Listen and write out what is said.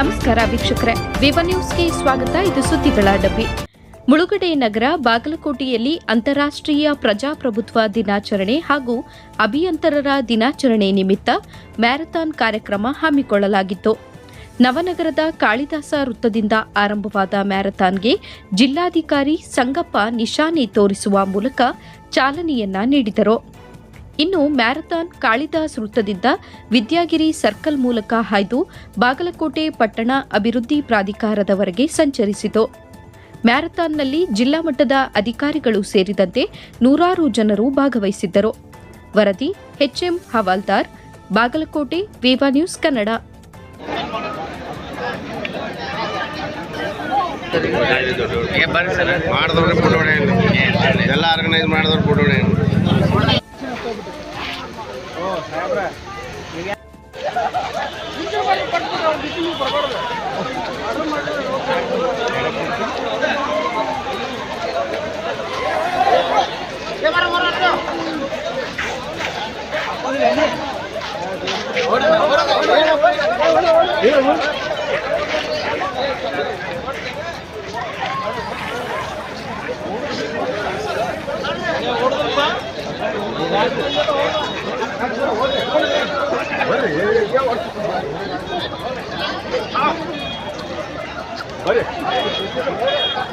ನಮಸ್ಕಾರ ವೀಕ್ಷಕರೇ. ವಿವ ನ್ಯೂಸ್ಗೆ ಸ್ವಾಗತ. ಇದು ಸುದ್ದಿಗಳ ಡಬ್ಬಿ. ಮುಳುಗಡೆ ನಗರ ಬಾಗಲಕೋಟೆಯಲ್ಲಿ ಅಂತಾರಾಷ್ಟ್ರೀಯ ಪ್ರಜಾಪ್ರಭುತ್ವ ದಿನಾಚರಣೆ ಹಾಗೂ ಅಭಿಯಂತರರ ದಿನಾಚರಣೆ ನಿಮಿತ್ತ ಮ್ಯಾರಥಾನ್ ಕಾರ್ಯಕ್ರಮ ಹಮ್ಮಿಕೊಳ್ಳಲಾಗಿತ್ತು. ನವನಗರದ ಕಾಳಿದಾಸ ವೃತ್ತದಿಂದ ಆರಂಭವಾದ ಮ್ಯಾರಥಾನ್ಗೆ ಜಿಲ್ಲಾಧಿಕಾರಿ ಸಂಗಪ್ಪ ನಿಶಾನೆ ತೋರಿಸುವ ಮೂಲಕ ಚಾಲನೆಯನ್ನ ನೀಡಿದರು. ಇನ್ನು ಮ್ಯಾರಥಾನ್ ಕಾಳಿದಾಸ್ ವೃತ್ತದಿಂದ ವಿದ್ಯಾಗಿರಿ ಸರ್ಕಲ್ ಮೂಲಕ ಹಾಯ್ದು ಬಾಗಲಕೋಟೆ ಪಟ್ಟಣ ಅಭಿವೃದ್ಧಿ ಪ್ರಾಧಿಕಾರದವರೆಗೆ ಸಂಚರಿಸಿತು. ಮ್ಯಾರಥಾನ್ನಲ್ಲಿ ಜಿಲ್ಲಾ ಮಟ್ಟದ ಅಧಿಕಾರಿಗಳು ಸೇರಿದಂತೆ ನೂರಾರು ಜನರು ಭಾಗವಹಿಸಿದ್ದರು. ವರದಿ ಎಚ್ಎಂ ಹವಾಲ್ದಾರ್, ಬಾಗಲಕೋಟೆ, ವಿವಾ ನ್ಯೂಸ್ ಕನ್ನಡ. ಎಲ್ಲ ಆರ್ಗನೈಸ್ ಮಾಡಿದವ್ರು ಬರ್ರಿ 好。可以。